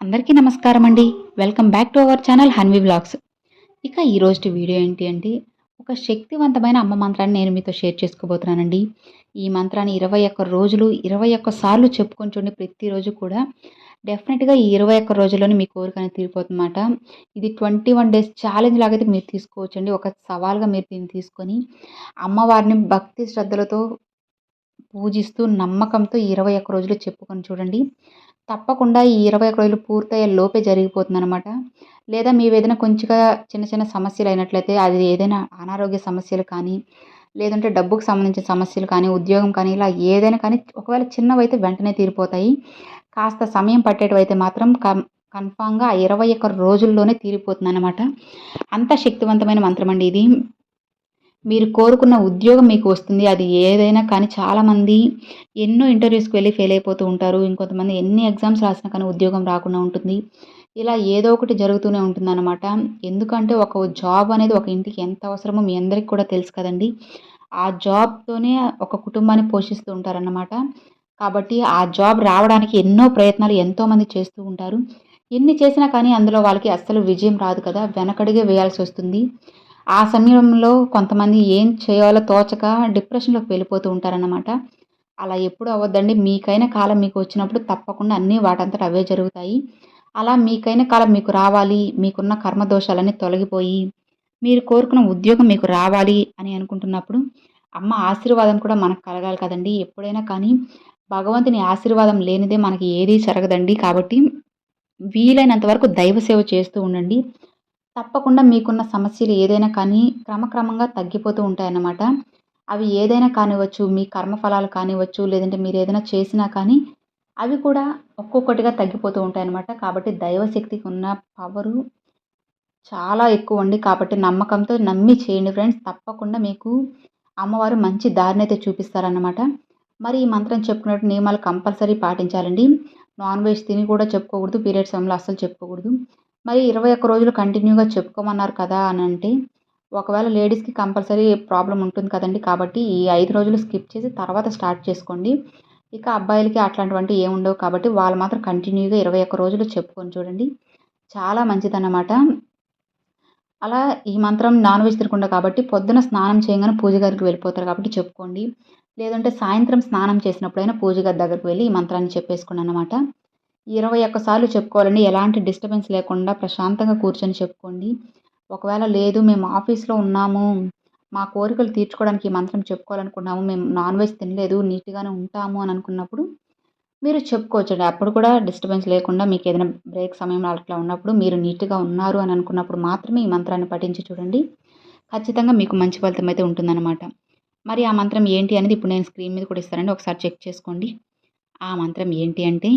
అందరికీ నమస్కారం అండి. Welcome back to our channel Hanvi vlogs. ఇక ఈరోజు వీడియో ఏంటి అంటే ఒక శక్తివంతమైన అమ్మ మంత్రాన్ని నేను మీతో షేర్ చేసుకోబోతున్నానండి. ఈ మంత్రాన్ని ఇరవై ఒక్క రోజులు ఇరవై ఒక్క సార్లు చెప్పుకొని చూడండి. ప్రతిరోజు కూడా డెఫినెట్గా ఈ ఇరవై ఒక్క రోజుల్లోనే మీ కోరిక అనేది తీరిపోతుందన్నమాట. ఇది ట్వంటీ వన్ డేస్ ఛాలెంజ్ లాగైతే మీరు తీసుకోవచ్చండి. ఒక సవాల్గా మీరు దీన్ని తీసుకొని అమ్మవారిని భక్తి శ్రద్ధలతో పూజిస్తూ నమ్మకంతో ఇరవై ఒక్క రోజులు చెప్పుకొని చూడండి. తప్పకుండా ఈ ఇరవై ఒక రోజులు పూర్తయ్యే లోపే జరిగిపోతుందనమాట లేదా మీ ఏదైనా కొంచెంగా చిన్న చిన్న సమస్యలు అయినట్లయితే అది ఏదైనా అనారోగ్య సమస్యలు కానీ లేదంటే డబ్బుకు సంబంధించిన సమస్యలు కానీ ఉద్యోగం కానీ ఇలా ఏదైనా కానీ ఒకవేళ చిన్నవైతే వెంటనే తీరిపోతాయి. కాస్త సమయం పట్టేటివైతే మాత్రం కం కన్ఫామ్గా ఇరవై ఒక్క రోజుల్లోనే తీరిపోతుంది అనమాట అంత శక్తివంతమైన మంత్రం అండి ఇది. మీరు కోరుకున్న ఉద్యోగం మీకు వస్తుంది. అది ఏదైనా కానీ చాలామంది ఎన్నో ఇంటర్వ్యూస్కి వెళ్ళి ఫెయిల్ అయిపోతూ ఉంటారు. ఇంకొంతమంది ఎన్ని ఎగ్జామ్స్ రాసినా కానీ ఉద్యోగం రాకుండా ఉంటుంది. ఇలా ఏదో ఒకటి జరుగుతూనే ఉంటుందన్నమాట. ఎందుకంటే ఒక జాబ్ అనేది ఒక ఇంటికి ఎంత అవసరమో మీ అందరికీ కూడా తెలుసు కదండి. ఆ జాబ్తోనే ఒక కుటుంబాన్ని పోషిస్తూ ఉంటారన్నమాట. కాబట్టి ఆ జాబ్ రావడానికి ఎన్నో ప్రయత్నాలు ఎంతోమంది చేస్తూ ఉంటారు. ఎన్ని చేసినా కానీ అందులో వాళ్ళకి అస్సలు విజయం రాదు కదా. వెనకడిగే వేయాల్సి వస్తుంది. ఆ సమయంలో కొంతమంది ఏం చేయాలో తోచక డిప్రెషన్లోకి వెళ్ళిపోతూ ఉంటారన్నమాట. అలా ఎప్పుడు అవ్వద్దండి. మీకైన కాలం మీకు వచ్చినప్పుడు తప్పకుండా అన్నీ వాటంతట అవే జరుగుతాయి. అలా మీకైన కాలం మీకు రావాలి. మీకున్న కర్మదోషాలన్నీ తొలగిపోయి మీరు కోరుకున్న ఉద్యోగం మీకు రావాలి అని అనుకుంటున్నప్పుడు అమ్మ ఆశీర్వాదం కూడా మనకు కలగాలి కదండి. ఎప్పుడైనా కానీ భగవంతుని ఆశీర్వాదం లేనిదే మనకి ఏదీ జరగదండి. కాబట్టి వీలైనంత వరకు దైవ సేవ చేస్తూ ఉండండి. తప్పకుండా మీకున్న సమస్యలు ఏదైనా కానీ క్రమక్రమంగా తగ్గిపోతూ ఉంటాయన్నమాట. అవి ఏదైనా కానివ్వచ్చు మీ కర్మఫలాలు కానివ్వచ్చు లేదంటే మీరు ఏదైనా చేసినా కానీ అవి కూడా ఒక్కొక్కటిగా తగ్గిపోతూ ఉంటాయన్నమాట. కాబట్టి దైవశక్తికి ఉన్న పవరు చాలా ఎక్కువ అండి. కాబట్టి నమ్మకంతో నమ్మి చేయండి ఫ్రెండ్స్. తప్పకుండా మీకు అమ్మవారు మంచి దారిని అయితే చూపిస్తారన్నమాట. మరి ఈ మంత్రం చెప్పుకున్నట్టు నియమాలు కంపల్సరీ పాటించాలండి. నాన్ వెజ్ తిని కూడా చెప్పుకోకూడదు. పీరియడ్ సమయంలో అస్సలు చెప్పుకోకూడదు. మరి ఇరవై ఒక్క రోజులు కంటిన్యూగా చెప్పుకోమన్నారు కదా అని అంటే ఒకవేళ లేడీస్కి కంపల్సరీ ప్రాబ్లం ఉంటుంది కదండి కాబట్టి ఈ ఐదు రోజులు స్కిప్ చేసి తర్వాత స్టార్ట్ చేసుకోండి. ఇక అబ్బాయిలకి అట్లాంటివంటి ఏముండవు కాబట్టి వాళ్ళు మాత్రం కంటిన్యూగా ఇరవై ఒక్క రోజులు చెప్పుకొని చూడండి. చాలా మంచిదన్నమాట. అలా ఈ మంత్రం నాన్ వెజ్ తినకుండా కాబట్టి పొద్దున స్నానం చేయగానే పూజ గారికి వెళ్ళిపోతారు కాబట్టి చెప్పుకోండి. లేదంటే సాయంత్రం స్నానం చేసినప్పుడైనా పూజ గారి దగ్గరికి వెళ్ళి ఈ మంత్రాన్ని చెప్పేసుకోండి అనమాట ఇరవై ఒక్కసార్లు చెప్పుకోవాలండి. ఎలాంటి డిస్టర్బెన్స్ లేకుండా ప్రశాంతంగా కూర్చొని చెప్పుకోండి. ఒకవేళ లేదు మేము ఆఫీస్లో ఉన్నాము మా కోరికలు తీర్చుకోవడానికి ఈ మంత్రం చెప్పుకోవాలనుకున్నాము మేము నాన్ వెజ్ తినలేదు నీట్గానే ఉంటాము అని అనుకున్నప్పుడు మీరు చెప్పుకోవచ్చండి. అప్పుడు కూడా డిస్టర్బెన్స్ లేకుండా మీకు ఏదైనా బ్రేక్ సమయంలో అట్లా ఉన్నప్పుడు మీరు నీట్గా ఉన్నారు అని అనుకున్నప్పుడు మాత్రమే ఈ మంత్రాన్ని పఠించి చూడండి. ఖచ్చితంగా మీకు మంచి ఫలితం అయితే ఉంటుందన్నమాట. మరి ఆ మంత్రం ఏంటి అనేది ఇప్పుడు నేను స్క్రీన్ మీద కూడా ఇస్తానండి. ఒకసారి చెక్ చేసుకోండి. ఆ మంత్రం ఏంటి అంటే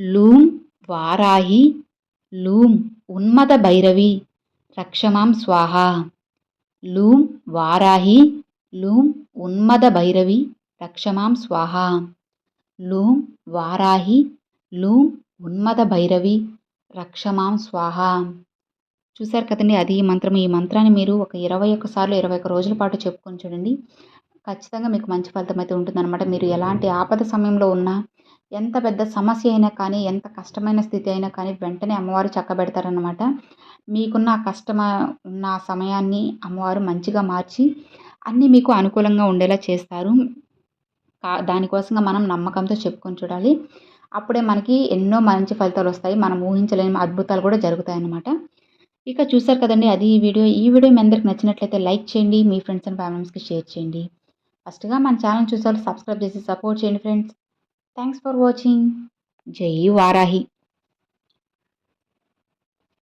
లూం వారాహి లూం ఉన్మద భైరవి రక్షమాం స్వాహ. లూం వారాహి లూం ఉన్మద భైరవి రక్షమాం స్వాహ. లూం వారాహి లూం ఉన్మద భైరవి రక్షమాం స్వాహ. చూశారు కదండి అది ఈ మంత్రం ఈ మంత్రాన్ని మీరు ఒక ఇరవై ఒక్కసార్లు ఇరవై ఒక్క రోజుల పాటు చెప్పుకొని చూడండి. ఖచ్చితంగా మీకు మంచి ఫలితం అయితే ఉంటుందన్నమాట. మీరు ఎలాంటి ఆపద సమయంలో ఉన్నా ఎంత పెద్ద సమస్య అయినా కానీ ఎంత కష్టమైన స్థితి అయినా కానీ వెంటనే అమ్మవారు చక్కబెడతారనమాట మీకున్న కష్టమ ఉన్న సమయాన్ని అమ్మవారు మంచిగా మార్చి అన్నీ మీకు అనుకూలంగా ఉండేలా చేస్తారు. దానికోసంగా మనం నమ్మకంతో చెప్పుకొని చూడాలి. అప్పుడే మనకి ఎన్నో మంచి ఫలితాలు వస్తాయి. మనం ఊహించలేని అద్భుతాలు కూడా జరుగుతాయి అన్నమాట ఇక చూసారు కదండి అది ఈ వీడియో. ఈ వీడియో మీ అందరికి నచ్చినట్లయితే లైక్ చేయండి మీ ఫ్రెండ్స్ అండ్ ఫ్యామిలీస్కి షేర్ చేయండి. ఫస్ట్గా మన ఛానల్ చూసారు సబ్స్క్రైబ్ చేసి సపోర్ట్ చేయండి ఫ్రెండ్స్. थैंक्स फॉर वाचिंग जय वाराही